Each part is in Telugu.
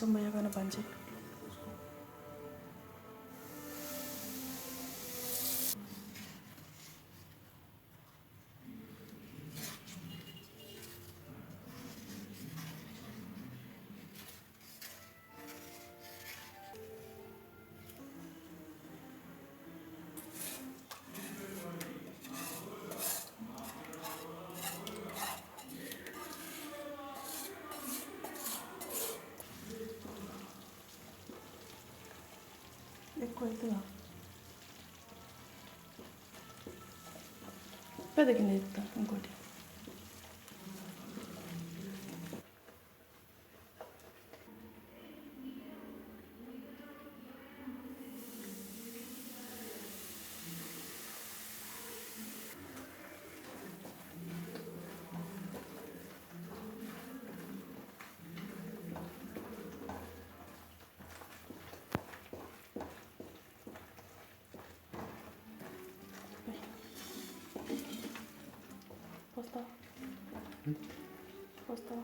정말 약간은 반지 koyuluyor. Pede que necesita un corte. Остава. Остава.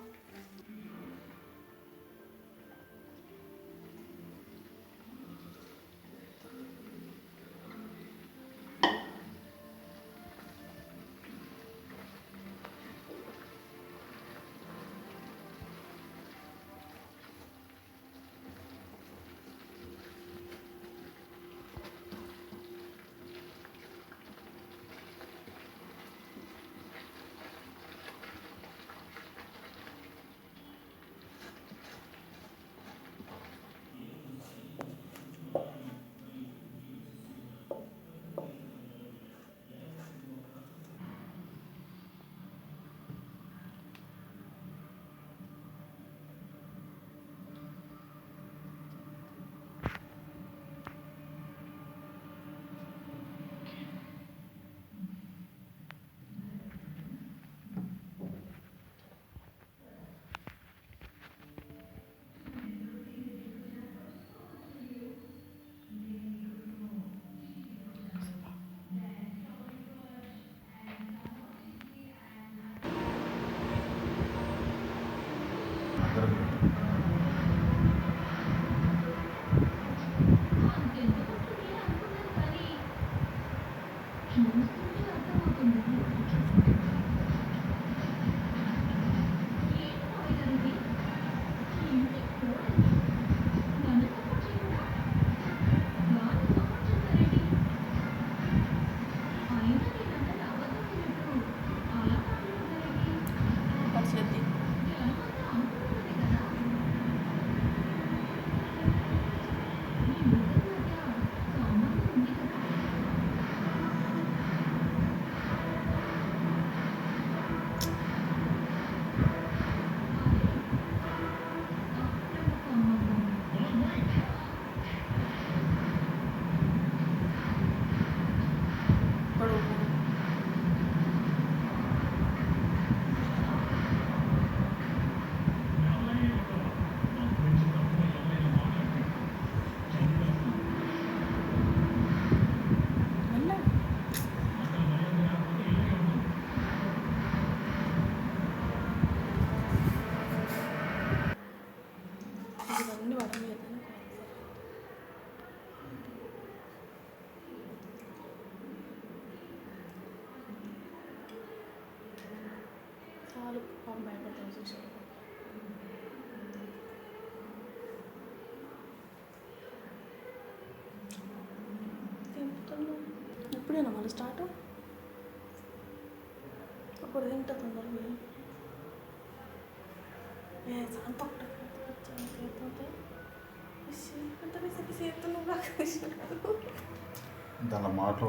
వాళ్ళు పాపం భయపడతాను చూసాడు ఎప్పుడైనా మళ్ళీ స్టార్ట్ అప్పుడు తింటా తొందరగా ఏ శాంత అంత మాటలు